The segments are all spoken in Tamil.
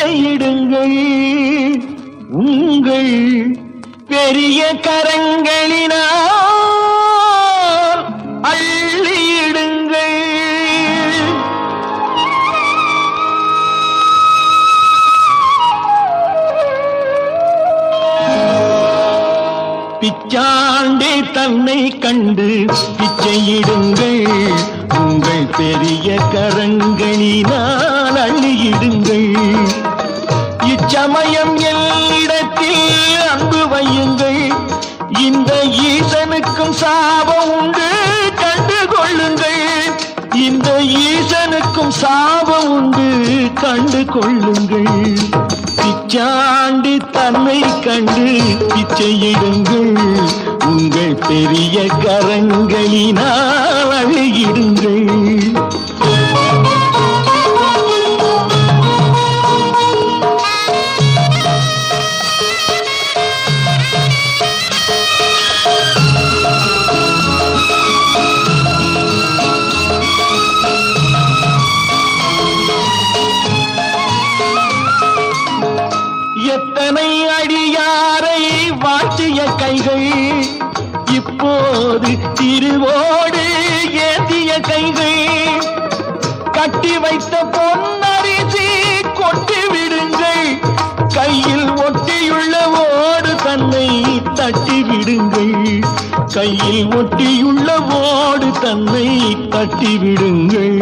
பிச்சையிடுங்கள் உங்கள் பெரிய கரங்களினால் அள்ளியிடுங்கள் பிச்சாண்டே தன்னை கண்டு பிச்சையிடுங்கள் உங்கள் பெரிய கரங்களினால் அள்ளியிடுங்கள் இச்சமயம் எல்லிடத்தில் அன்பு வையுங்கள். இந்த ஈசனுக்கும் சாபம் உண்டு கண்டு கொள்ளுங்கள். இந்த ஈசனுக்கும் சாபம் உண்டு கண்டு கொள்ளுங்கள். பிச்சாண்டி தன்னை கண்டு பிச்சையிடுங்கள். உங்கள் பெரிய கரங்களினால் அழகிடுங்கள். கட்டி வைத்த பொன்னரிசி கொட்டி விடுங்கள். கையில் ஒட்டியுள்ள ஓடு தன்னை தட்டி விடுங்கள். கையில் ஒட்டியுள்ள ஓடு தன்னை தட்டி விடுங்கள்.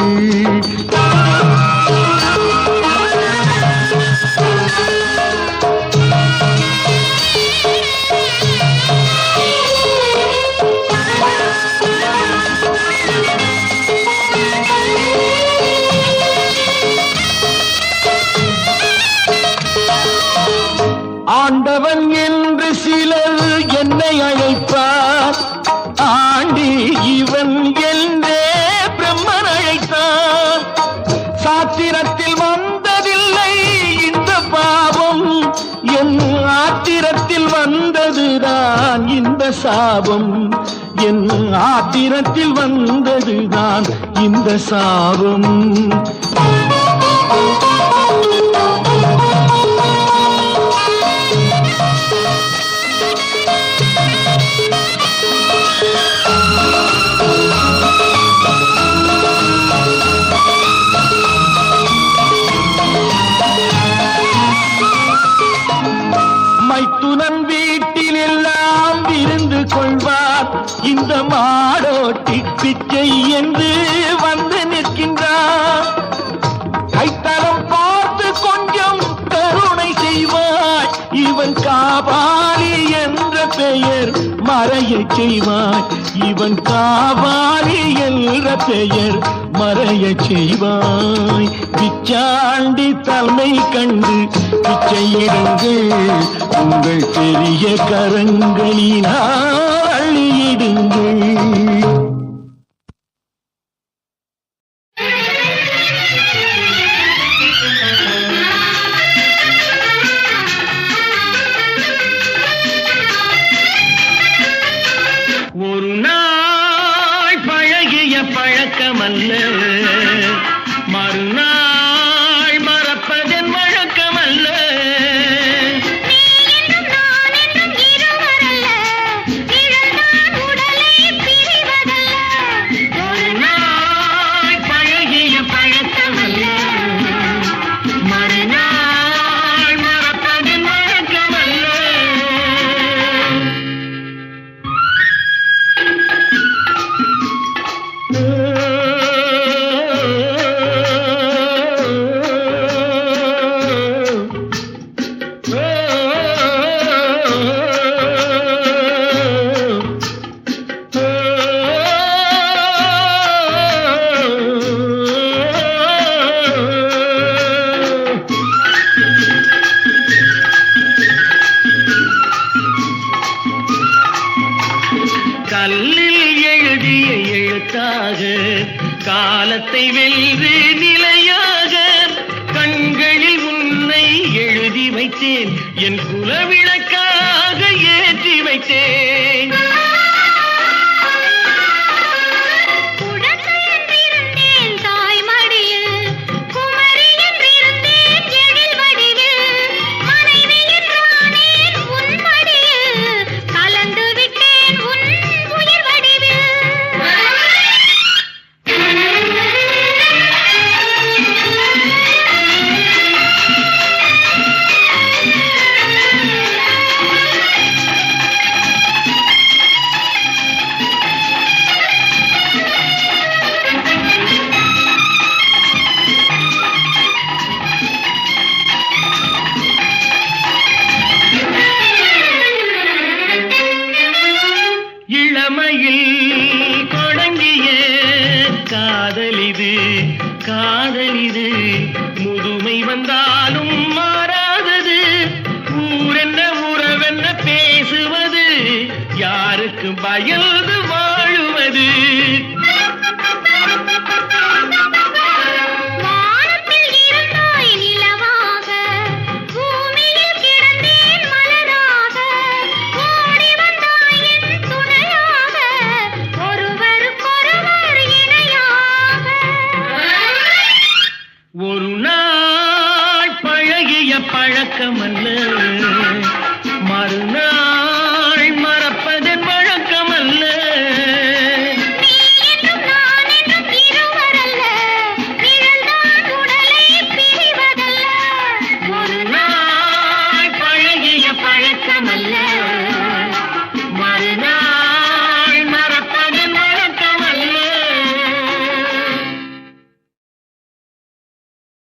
ஆண்டவன் என்று சிலர் என்னை அழைப்பார். ஆண்டி இவன் என்றே பிரம்மன் அழைத்தார். சாத்திரத்தில் வந்ததில்லை இந்த பாவம். என் ஆத்திரத்தில் வந்ததுதான் இந்த சாபம். என் ஆத்திரத்தில் வந்ததுதான் இந்த சாபம். மறையச் செய்வாய். இவன் காவாரி என்ற பெயர் மறையச் செய்வாய். பிச்சாண்டி தன்னை கண்டு பிச்சையிடுங்கள் உங்கள் பெரிய கரங்களினால் அள்ளியிடுங்கள். கல்லில் எழுதிய எழுத்தாக காலத்தை வென்று நிலையாக கண்களில் உன்னை எழுதி வைத்தேன். என் குலவிளக்கா காதலிது காதலிது. முதுமை வந்தாலும்